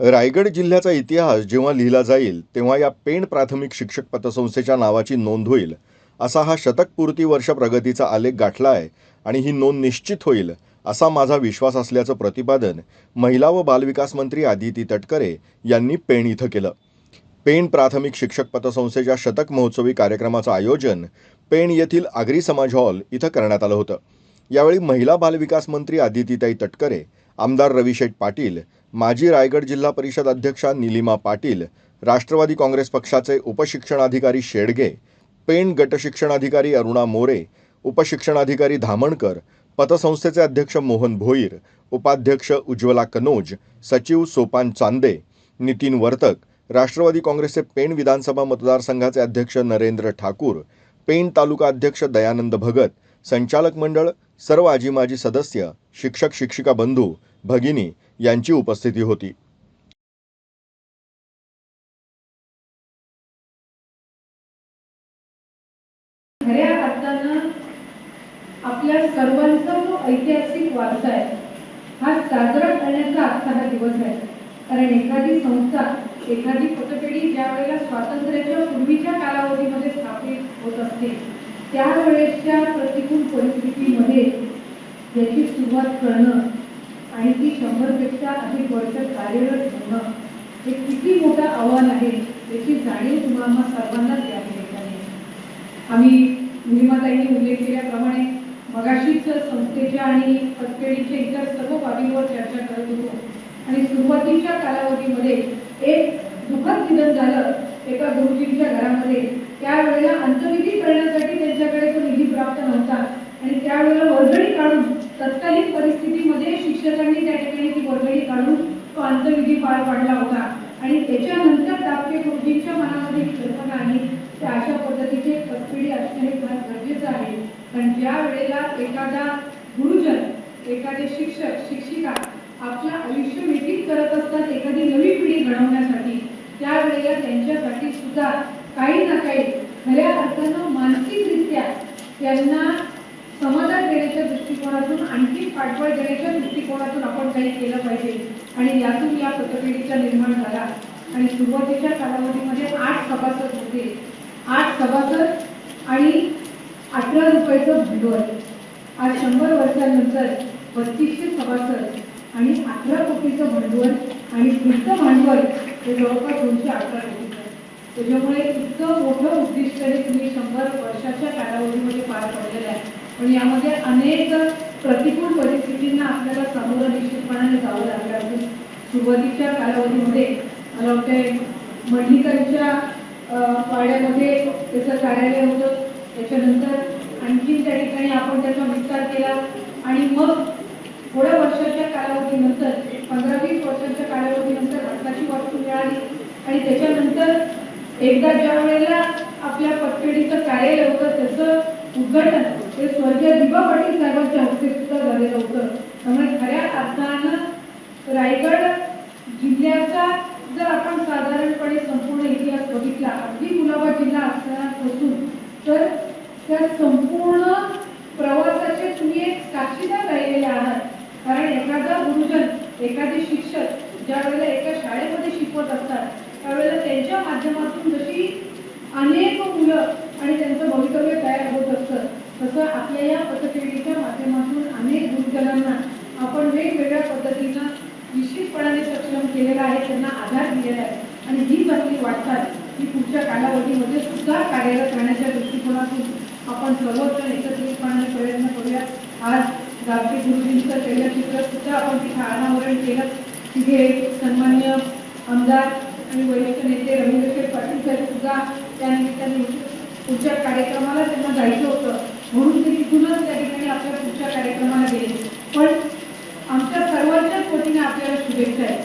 रायगड जिल्ह्याचा इतिहास जेव्हा लिहिला जाईल तेव्हा या पेण प्राथमिक शिक्षक पतसंस्थेच्या नावाची नोंद होईल. असा हा शतकपूर्ती वर्ष प्रगतीचा आलेख गाठला आहे आणि ही नोंद निश्चित होईल असा माझा विश्वास असल्याचं प्रतिपादन महिला व बालविकास मंत्री आदिती तटकरे यांनी पेण इथं केलं. पेण प्राथमिक शिक्षक पतसंस्थेच्या शतक महोत्सवी कार्यक्रमाचं आयोजन पेण येथील आगरी समाज हॉल इथं करण्यात आलं होतं. यावेळी महिला बालविकास मंत्री आदितीताई तटकरे आमदार रविशेठ पाटील माजी रायगड जिल्हा परिषद अध्यक्षा निलिमा पाटील राष्ट्रवादी काँग्रेस पक्षाचे उपशिक्षणाधिकारी शेडगे पेण गटशिक्षणाधिकारी अरुणा मोरे उपशिक्षणाधिकारी धामणकर पतसंस्थेचे अध्यक्ष मोहन भोईर उपाध्यक्ष उज्ज्वला कनोज सचिव सोपान चांदे नितीन वर्तक राष्ट्रवादी काँग्रेसचे पेण विधानसभा मतदारसंघाचे अध्यक्ष नरेंद्र ठाकूर पेण तालुका अध्यक्ष दयानंद भगत संचालक मंडळ सर्व आजी माजी सदस्य शिक्षक शिक्षिका बंधू भगिनी यांची उपस्थिती होती. खऱ्या अर्थानं आपल्या सर्वांचा जो ऐतिहासिक वारसा आहे हा साजरा करण्याचा आजचा हा दिवस आहे. कारण एखादी संस्था एखादी पतपेढी ज्या वेळेला स्वातंत्र्याच्या पूर्वीच्या कालावधीमध्ये स्थापित होत असते त्यावेळेसच्या प्रतिकूल परिस्थितीमध्ये याची सुरुवात करणं आणि ती शंभरपेक्षा अधिक वर्ष कार्यरत होणं हे किती मोठं आव्हान आहे याची जाणीव तुम्हाला सर्वांनाच या ठिकाणी आम्ही निलिमाताईंनी उल्लेख केल्याप्रमाणे मगाशीच संस्थेच्या आणि पतपेढीच्या इतर सर्व बाबींवर चर्चा करत होतो. आणि सुरुवातीच्या कालावधीमध्ये एक दुःखद निधन झालं एका गुरुजींच्या घरामध्ये त्यावेळेला अंतविधी करण्यासाठी त्यांच्याकडे तो निधी प्राप्त नव्हता आणि त्यावेळेला वर्गणी काढून तत्कालीन परिस्थितीमध्ये शिक्षकांनी त्या ठिकाणी ती वर्गणी काढून तो अंतविधी पार पाडला होता. आणि त्याच्यानंतर दापके गुरुजींच्या मनामध्ये कल्पना आली. त्या अशा पद्धतीचे पतपिढी असणे हे फार गरजेचं आहे. कारण ज्या वेळेला एखादा गुरुजन एखादे शिक्षक शिक्षिका आपलं आयुष्य व्यतीत करत असतात एखादी नवी पिढी घडवण्यासाठी त्यावेळेला त्यांच्यासाठी सुद्धा काही ना काही खऱ्या अर्थानं मानसिकरित्या त्यांना दृष्टिकोनातून आणखी पाठबळ देण्याच्या दृष्टिकोनातून आपण काही केलं पाहिजे. आणि यातून या पतपेढीचा निर्माण झाला. आणि सुरुवातीच्या कालावधीमध्ये आठ सभासद होते. आठ सभासद आणि अठरा रुपयाचं भांडवल. आज शंभर वर्षानंतर बत्तीसशे सभासद आणि अठरा कोटीचं भांडवल आणि पुढचं भांडवल हे जवळपास दोनशे अठरा कोटीचं त्याच्यामुळे इतकं मोठं उद्दिष्ट हे तुम्ही शंभर वर्षाच्या कालावधीमध्ये पार पडलेलं आहे. पण यामध्ये अनेक प्रतिकूल परिस्थितींना आपल्याला सामोरं निश्चितपणाने जावं लागलं असेल सुरुवातीच्या कालावधीमध्ये मला वाटते मंडलिकांच्या पाड्यामध्ये त्याचं कार्यालय होतं. त्याच्यानंतर आणखी त्या ठिकाणी आपण त्याचा विस्तार केला. आणि मग थोड्या वर्षाच्या कालावधीनंतर पंधरा वीस वर्षाच्या कालावधीनंतर रत्नाची वास्तू मिळाली. आणि त्याच्यानंतर एकदा ज्या वेळेला आपल्या पतपेढीचं कार्यालय होतं त्याचं उद्घाटन ते स्वर्गीय दिबा पाटील साहेबांच्या हस्ते सुद्धा झालेलं होतं. त्यामुळे खऱ्या अर्थानं रायगड जिल्ह्याचा जर आपण साधारणपणे संपूर्ण इतिहास बघितला अगदी कुलाबा जिल्हा असण्यापासून तर त्या संपूर्ण प्रवासाचे तुम्ही एक साक्षीदार राहिलेले आहात. कारण एखादा गुरुजन एखादे शिक्षक ज्या वेळेला एका शाळेमध्ये शिकवत असतात त्यावेळेला त्यांच्या माध्यमातून जशी अनेक मुलं आणि त्यांचं भवितव्य तयार होत असतं. तसं आपल्या या पतपेढीच्या माध्यमातून अनेक गुरुजनांना आपण वेगवेगळ्या पद्धतीनं निश्चितपणाने सक्षम केलेला आहे त्यांना आधार दिलेला आहे. आणि ही आपली वाटचाल ही पुढच्या कालावधीमध्ये सुद्धा कार्यरत राहण्याच्या दृष्टिकोनातून आपण सर्वजण एकत्रितपणाने प्रयत्न करूया. आज गावठी गुरुजींचं तैलचित्र सुद्धा आपण तिथे अनावरण केलं. तिथे सन्मान्य आमदार आणि वरिष्ठ नेते रवींद्र पाटील साहेब सुद्धा त्या निमित्ताने पुढच्या कार्यक्रमाला त्यांना जायचं होतं. म्हणून ते तिथूनच त्या ठिकाणी आपल्या पुढच्या कार्यक्रमाला गेले. पण आमच्या सर्वांच्याच वतीने आपल्याला शुभेच्छा आहेत.